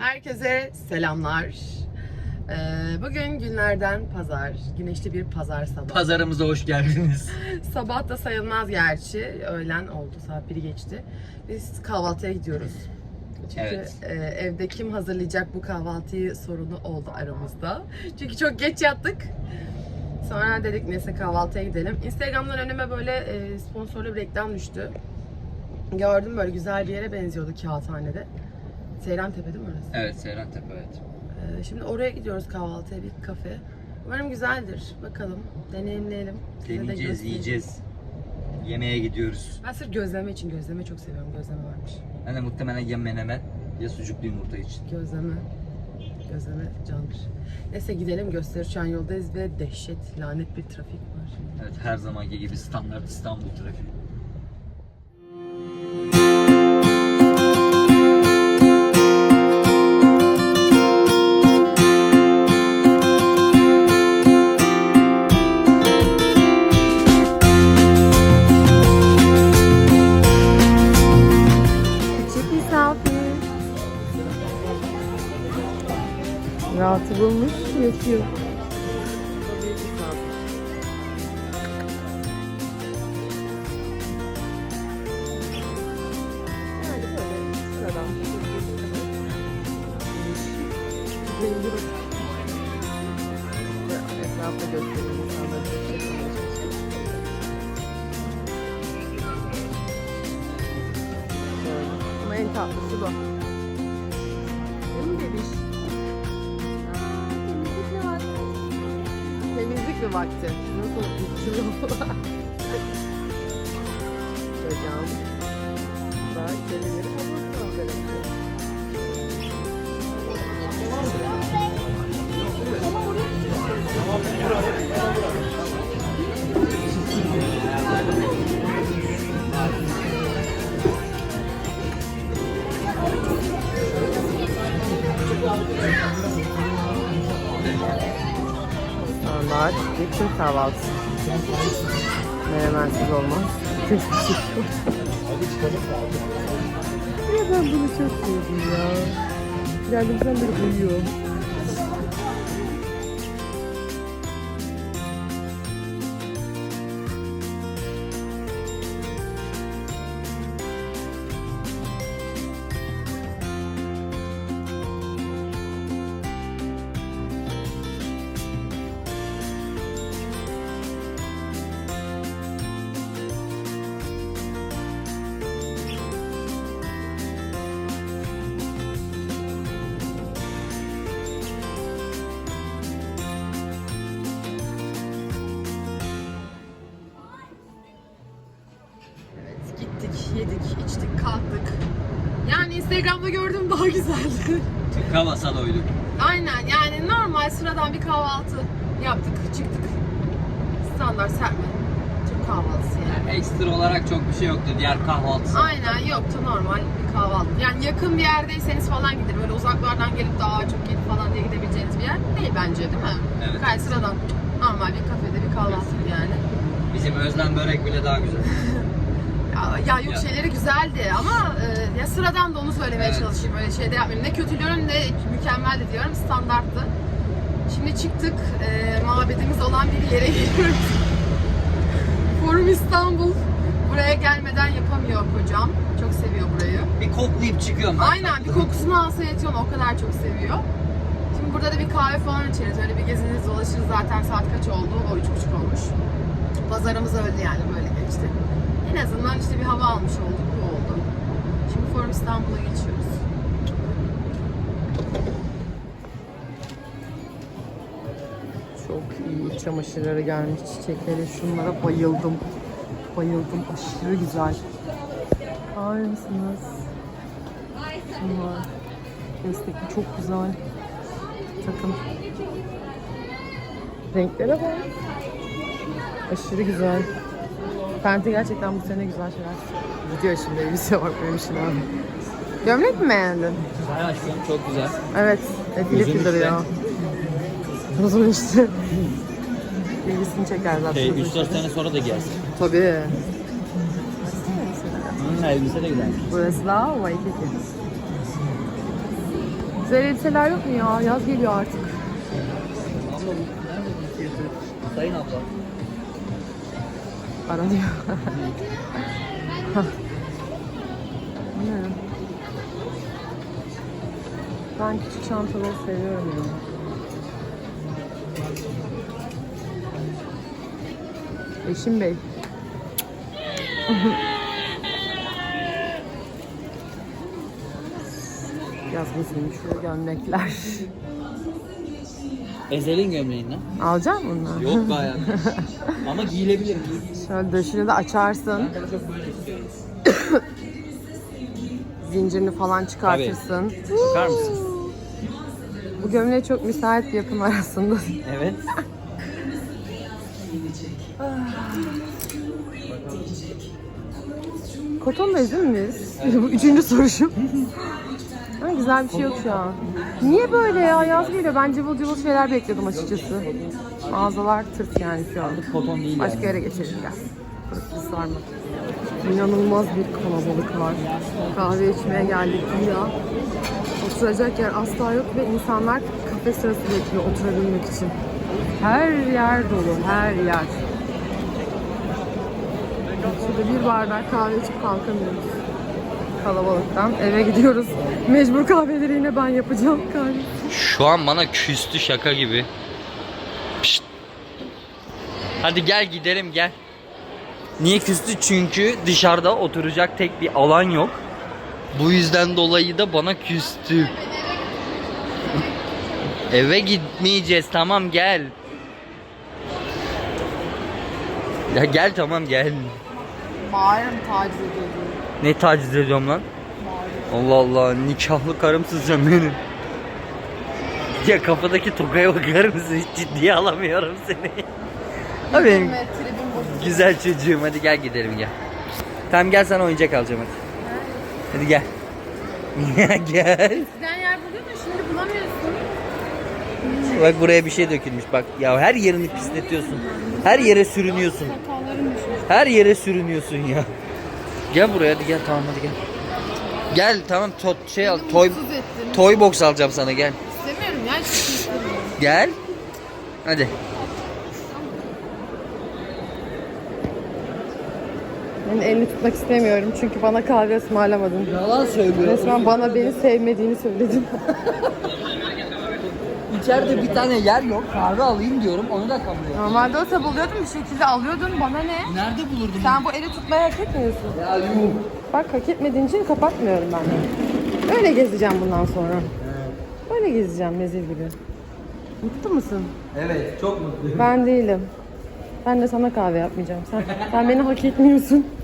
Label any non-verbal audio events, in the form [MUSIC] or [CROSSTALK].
Herkese selamlar. Ee, bugün günlerden pazar. Güneşli bir pazar sabahı. Pazarımıza hoş geldiniz. [LAUGHS] Sabah da sayılmaz gerçi. Öğlen oldu. Saat 1'i geçti. Biz kahvaltıya gidiyoruz. Çünkü Evet. e, evde kim hazırlayacak bu kahvaltıyı sorunu oldu aramızda. Çünkü çok geç yattık. Sonra dedik neyse kahvaltıya gidelim. Instagram'dan önüme böyle e, sponsorlu bir reklam düştü. Gördüm böyle güzel bir yere benziyordu kağıthanede. Seyrantepe değil mi orası? Evet Seyran Tepe evet. Ee, Şimdi oraya gidiyoruz kahvaltıya bir kafe. Umarım güzeldir. Bakalım. Deneyimleyelim. Size de Deneyeceğiz, göstereyim. yiyeceğiz. Yemeğe gidiyoruz. Ben sırf gözleme için gözleme çok seviyorum. Gözleme varmış. Ben de muhtemelen ya menemen ya sucuklu yumurta için. Gözleme. Gözleme candır. Neyse gidelim gösteri. Şu an yoldayız ve dehşet, lanet bir trafik var. Evet her zamanki gibi standart İstanbul trafiği. Rahatı bulmuş, sıradan. Etrafta göstereyim insanları. Ama en tatlısı bu. Mi vakti? Nasıl uçuyor? Hocam. Daha kelimeleri havasına bırakıyor. Standart bir Türk kahvaltısı. Menemensiz olmaz. Ya ben bunu çok sevdim ya. Geldiğimden beri uyuyor. Yedik, içtik, kalktık. Yani Instagram'da gördüğüm daha güzeldi. Tıka basa doyduk. Aynen yani normal sıradan bir kahvaltı yaptık, çıktık. Standart serpme. Türk kahvaltısı yani. Ekstra olarak çok bir şey yoktu diğer kahvaltısı. Aynen yoktu normal bir kahvaltı. Yani yakın bir yerdeyseniz falan gidir. Böyle uzaklardan gelip daha çok gelip falan diye gidebileceğiniz bir yer değil bence değil mi? Evet. Gayet sıradan. Normal bir kafede bir kahvaltıydı yani. Bizim özlem börek bile daha güzel. [LAUGHS] Ya, yok Ya. şeyleri güzeldi ama e, ya sıradan da onu söylemeye Evet. çalışayım. Öyle şeyde yapmayayım. Ne kötülüyorum ne mükemmeldi diyorum. Standarttı. Şimdi çıktık. E, mabedimiz olan bir yere [LAUGHS] geliyoruz. Forum İstanbul. Buraya gelmeden yapamıyor kocam. Çok seviyor burayı. Bir koklayıp çıkıyorum ben. Aynen bir kokusunu alsa yetiyor o kadar çok seviyor. Şimdi burada da bir kahve falan içeriz. Öyle bir geziniriz dolaşırız zaten saat kaç oldu? O üç buçuk olmuş. Pazarımız öldü yani böyle geçti. En azından işte bir hava almış olduk bu oldu. Şimdi Forum İstanbul'a geçiyoruz. Çok iyi çamaşırları gelmiş çiçekleri. Şunlara bayıldım. Bayıldım. Aşırı güzel. Bakar mısınız? Şunlar. Destekli çok güzel. Takım. Renklere bak. Aşırı güzel. Fenty gerçekten bu sene güzel şeyler. Gidiyor şimdi elbise bak benim için abi. Gömlek mi beğendin? Güzel aşkım çok güzel. Evet. Efil duruyor. Uzun işte. İlgisini çeker zaten. Şey, uzun 3-4 işte. sene sonra da gelsin. Tabii. Hmm, elbise de güzel. Burası da Waikiki. Güzel elbiseler yok mu ya? Yaz geliyor artık. Sayın abla. [LAUGHS] Bu ne? Ben küçük çantaları seviyorum ya. Eşim Bey. [LAUGHS] Yazmasın şu gömlekler. [LAUGHS] Ezel'in gömleğinden. Alacak mısın bunlar? Yok bayağı. [LAUGHS] Ama giyilebilir. giy- Şöyle döşünü de açarsın. Ben daha çok böyle istiyorum. [COUGHS] Zincirini falan çıkartırsın. Bakar mısın? Bu gömleğe çok müsait bir yapım arasında. [LAUGHS] Evet. Kotonla değil miyiz? [LAUGHS] Bu üçüncü soruşum. Ama güzel bir şey yok şu an. Niye böyle ya? Yaz geliyor. Ben cıvıl cıvıl şeyler bekliyordum açıkçası. Mağazalar tırt yani şu an. Koton değil Başka yere geçelim gel. Burası sarma. İnanılmaz bir kalabalık var. Kahve içmeye geldik ya. Oturacak yer asla yok ve insanlar kafe sırası bekliyor oturabilmek için. Her yer dolu, her yer. Şurada bir bardak kahve içip kalkamıyoruz. Kalabalıktan eve gidiyoruz. Mecbur kahveleri yine ben yapacağım kahve. Şu an bana küstü şaka gibi. Pişt. Hadi gel gidelim gel. Niye küstü? Çünkü dışarıda oturacak tek bir alan yok. Bu yüzden dolayı da bana küstü. Eve gitmeyeceğiz tamam gel. Ya gel tamam gel. Bağırım taciz ediyordu. Ne taciz ediyorum lan? Allah Allah nikahlı karımsın sen benim. Ya kafadaki tokaya bakar mısın? Hiç ciddiye alamıyorum seni. Benim bozuldu. güzel çocuğum hadi gel gidelim gel. Tamam gel sana oyuncak alacağım hadi. Hadi gel. [LAUGHS] gel. Eskiden yer buluyordun şimdi bulamıyorsun. Bak buraya bir şey dökülmüş bak. Ya her yerini pisletiyorsun. Her yere sürünüyorsun. Hatalarım düşmüş. Her yere sürünüyorsun ya. Gel buraya hadi gel tamam hadi gel. Gel tamam to şey al toy Mutsuz ettin. toy box alacağım sana gel. İstemiyorum ya hiç istemiyorum. Gel. Hadi. Ben elini tutmak istemiyorum çünkü bana kahve ısmarlamadın. Yalan söylüyor. Resmen bana beni sevmediğini söyledin. [LAUGHS] İçeride bir tane yer yok. Kahve alayım diyorum. Onu da kabul ediyor. Normalde olsa buluyordun bir şekilde alıyordun bana ne? Nerede bulurdum? Sen bu eli tutmayı hak etmiyorsun. Ya yuh. Bak hak etmediğin için kapatmıyorum ben de. Öyle gezeceğim bundan sonra. Böyle gezeceğim mezil gibi. Mutlu musun? Evet çok mutluyum. Ben değilim. Ben de sana kahve yapmayacağım. Sen, sen beni hak etmiyorsun. [LAUGHS]